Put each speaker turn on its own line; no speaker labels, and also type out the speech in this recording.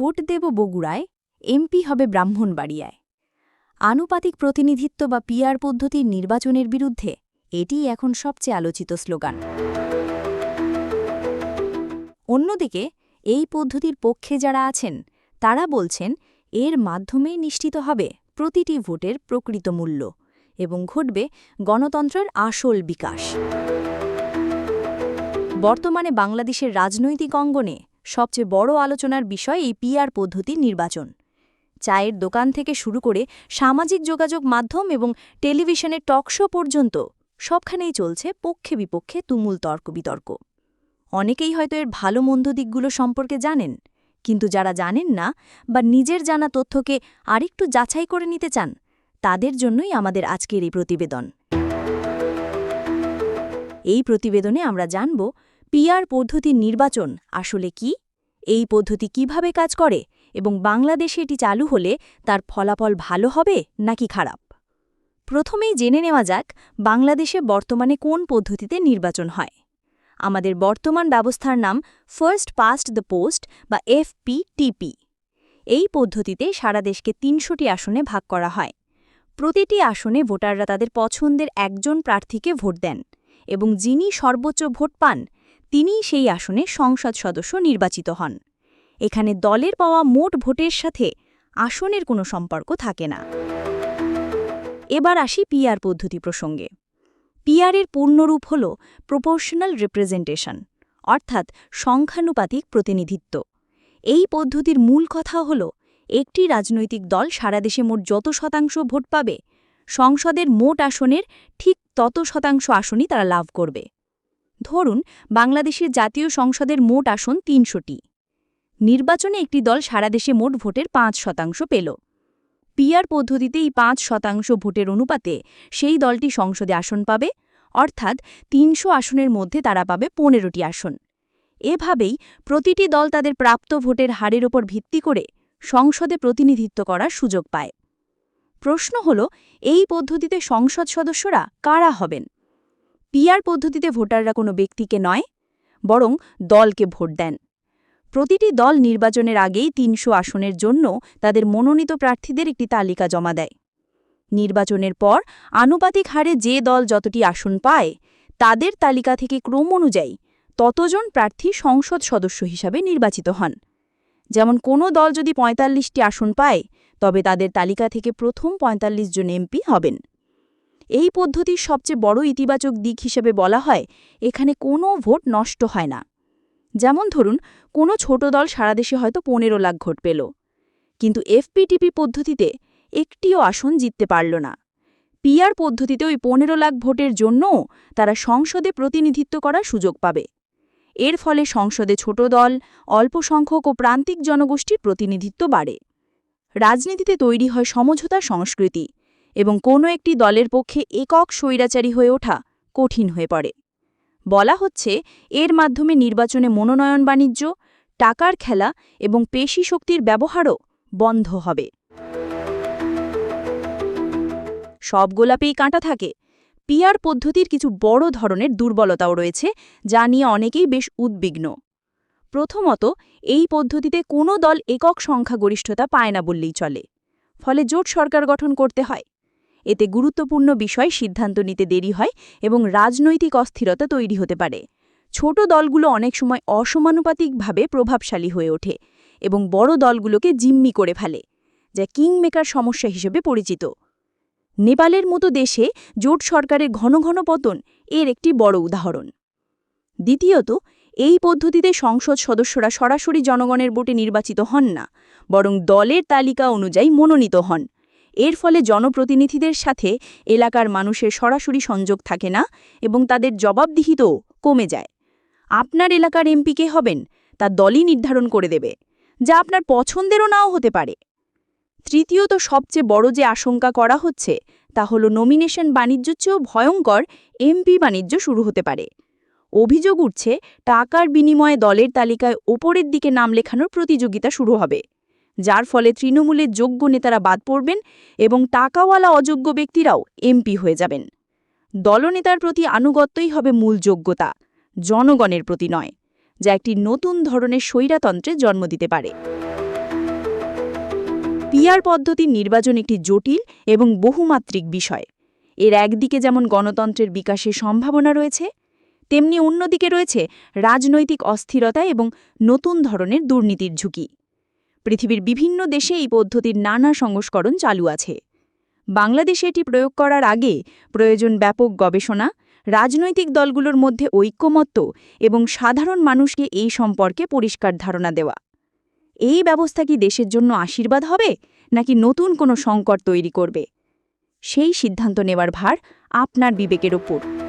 Vote দেব বগুড়ায়, MP হবে ব্রাহ্মণবাড়িয়ায়। আনুপাতিক প্রতিনিধিত্ব বা পিআর পদ্ধতির নির্বাচনের বিরুদ্ধে এটিই এখন সবচেয়ে আলোচিত স্লোগান। অন্যদিকে, এই পদ্ধতির পক্ষে যারা আছেন, তারা বলছেন, এর মাধ্যমেই নিশ্চিত হবে প্রতিটি ভোটের প্রকৃত মূল্য এবং ঘটবে গণতন্ত্রের আসল বিকাশ। বর্তমানে বাংলাদেশের রাজনৈতিক অঙ্গনে সবচেয়ে বড় আলোচনার বিষয় এই পিআর পদ্ধতির নির্বাচন। চায়ের দোকান থেকে শুরু করে সামাজিক যোগাযোগ মাধ্যম এবং টেলিভিশনের টকশো পর্যন্ত সবখানেই চলছে পক্ষে বিপক্ষে তুমুল তর্ক বিতর্ক অনেকেই হয়তো এর ভালো মন্দ দিকগুলো সম্পর্কে জানেন, কিন্তু যারা জানেন না বা নিজের জানা তথ্যকে আরেকটু যাচাই করে নিতে চান, তাদের জন্যই আমাদের আজকের এই প্রতিবেদন। এই প্রতিবেদনে আমরা জানব পিআর পদ্ধতির নির্বাচন আসলে কি? এই পদ্ধতি কীভাবে কাজ করে? এবং বাংলাদেশে এটি চালু হলে তার ফলাফল ভালো হবে নাকি খারাপ? প্রথমেই জেনে নেওয়া যাক বাংলাদেশে বর্তমানে কোন পদ্ধতিতে নির্বাচন হয়। আমাদের বর্তমান ব্যবস্থার নাম ফার্স্ট পাস্ট দ্য পোস্ট বা এফপিটিপি এই পদ্ধতিতে সারা দেশকে তিনশোটি আসনে ভাগ করা হয়। প্রতিটি আসনে ভোটাররা তাদের পছন্দের একজন প্রার্থীকে ভোট দেন এবং যিনি সর্বোচ্চ ভোট পান তিনিই সেই আসনে সংসদ সদস্য নির্বাচিত হন। এখানে দলের পাওয়া মোট ভোটের সাথে আসনের কোনো সম্পর্ক থাকে না। এবার আসি পিআর পদ্ধতি প্রসঙ্গে। পিআরের পূর্ণরূপ হল প্রপোর্শনাল রিপ্রেজেন্টেশন, অর্থাৎ সংখ্যানুপাতিক প্রতিনিধিত্ব। এই পদ্ধতির মূল কথা হল, একটি রাজনৈতিক দল সারা দেশে মোট যত শতাংশ ভোট পাবে, সংসদের মোট আসনের ঠিক তত শতাংশ আসনই তারা লাভ করবে। ধরুন, বাংলাদেশের জাতীয় সংসদের মোট আসন তিনশোটি। নির্বাচনে একটি দল সারা দেশে মোট ভোটের পাঁচ শতাংশ পেল। পিআর পদ্ধতিতে এই পাঁচ শতাংশ ভোটের অনুপাতে সেই দলটি সংসদে আসন পাবে, অর্থাৎ তিনশো আসনের মধ্যে তারা পাবে পনেরোটি আসন। এভাবেই প্রতিটি দল তাদের প্রাপ্ত ভোটের হারের ওপর ভিত্তি করে সংসদে প্রতিনিধিত্ব করার সুযোগ পায়। প্রশ্ন হল, এই পদ্ধতিতে সংসদ সদস্যরা কারা হবেন? পিআর পদ্ধতিতে ভোটাররা কোনো ব্যক্তিকে নয়, বরং দলকে ভোট দেন। প্রতিটি দল নির্বাচনের আগেই তিনশো আসনের জন্য তাদের মনোনীত প্রার্থীদের একটি তালিকা জমা দেয়। নির্বাচনের পর আনুপাতিক হারে যে দল যতটি আসন পায়, তাদের তালিকা থেকে ক্রম অনুযায়ী ততজন প্রার্থী সংসদ সদস্য হিসাবে নির্বাচিত হন। যেমন কোনো দল যদি পঁয়তাল্লিশটি আসন পায়, তবে তাদের তালিকা থেকে প্রথম ৪৫ জন এমপি হবেন। এই পদ্ধতির সবচেয়ে বড় ইতিবাচক দিক হিসেবে বলা হয়, এখানে কোনো ভোট নষ্ট হয় না। যেমন ধরুন, কোনো ছোট দল সারা দেশে হয়তো পনেরো লাখ ভোট পেল। কিন্তু এফপিটিপি পদ্ধতিতে একটিও আসন জিততে পারল না। পিআর পদ্ধতিতে ওই পনেরো লাখ ভোটের জন্যও তারা সংসদে প্রতিনিধিত্ব করার সুযোগ পাবে। এর ফলে সংসদে ছোট দল, অল্প সংখ্যক ও প্রান্তিক জনগোষ্ঠীর প্রতিনিধিত্ব বাড়ে। রাজনীতিতে তৈরি হয় সমঝোতা সংস্কৃতি। এবং কোনো একটি দলের পক্ষে একক স্বৈরাচারী হয়ে ওঠা কঠিন হয়ে পড়ে। বলা হচ্ছে, এর মাধ্যমে নির্বাচনে মনোনয়ন বাণিজ্য, টাকার খেলা এবং পেশি শক্তির ব্যবহারও বন্ধ হবে। সব গোলাপেই কাঁটা থাকে। পিয়ার পদ্ধতির কিছু বড় ধরনের দুর্বলতাও রয়েছে, যা নিয়ে অনেকেই বেশ উদ্বিগ্ন। প্রথমত, এই পদ্ধতিতে কোনো দল একক সংখ্যাগরিষ্ঠতা পায় না বললেই চলে। ফলে জোট সরকার গঠন করতে হয়। এতে গুরুত্বপূর্ণ বিষয় সিদ্ধান্ত নিতে দেরি হয় এবং রাজনৈতিক অস্থিরতা তৈরি হতে পারে। ছোট দলগুলো অনেক সময় অসমানুপাতিকভাবে প্রভাবশালী হয়ে ওঠে এবং বড় দলগুলোকে জিম্মি করে ফেলে, যা কিংমেকার সমস্যা হিসেবে পরিচিত। নেপালের মতো দেশে জোট সরকারের ঘন ঘন পতন এর একটি বড় উদাহরণ। দ্বিতীয়ত, এই পদ্ধতিতে সংসদ সদস্যরা সরাসরি জনগণের ভোটে নির্বাচিত হন না, বরং দলের তালিকা অনুযায়ী মনোনীত হন। এর ফলে জনপ্রতিনিধিদের সাথে এলাকার মানুষের সরাসরি সংযোগ থাকে না এবং তাদের জবাবদিহিতও কমে যায়। আপনার এলাকার এমপি কে হবেন? তা দলই নির্ধারণ করে দেবে, যা আপনার পছন্দেরও নাও হতে পারে। তৃতীয়ত সবচেয়ে বড় যে আশঙ্কা করা হচ্ছে, তা হল নমিনেশন বাণিজ্য চেয়েও ভয়ঙ্কর এমপি বাণিজ্য শুরু হতে পারে। অভিযোগ উঠছে, টাকার বিনিময়ে দলের তালিকায় ওপরের দিকে নাম লেখানোর প্রতিযোগিতা শুরু হবে। যার ফলে তৃণমূলের যোগ্য নেতারা বাদ পড়বেন এবং টাকাওয়ালা অযোগ্য ব্যক্তিরাও এমপি হয়ে যাবেন। দলনেতার প্রতি আনুগত্যই হবে মূল যোগ্যতা, জনগণের প্রতি নয়, যা একটি নতুন ধরনের স্বৈরাতন্ত্রে জন্ম দিতে পারে। পিয়ার পদ্ধতির নির্বাচন একটি জটিল এবং বহুমাত্রিক বিষয়। এর একদিকে যেমন গণতন্ত্রের বিকাশের সম্ভাবনা রয়েছে, তেমনি অন্যদিকে রয়েছে রাজনৈতিক অস্থিরতা এবং নতুন ধরনের দুর্নীতির ঝুঁকি। পৃথিবীর বিভিন্ন দেশে এই পদ্ধতির নানা সংস্করণ চালু আছে। বাংলাদেশে এটি প্রয়োগ করার আগে প্রয়োজন ব্যাপক গবেষণা, রাজনৈতিক দলগুলোর মধ্যে ঐক্যমত্য এবং সাধারণ মানুষকে এই সম্পর্কে পরিষ্কার ধারণা দেওয়া। এই ব্যবস্থা কি দেশের জন্য আশীর্বাদ হবে, নাকি নতুন কোনো সংকট তৈরি করবে? সেই সিদ্ধান্ত নেওয়ার ভার আপনার বিবেকের ওপর।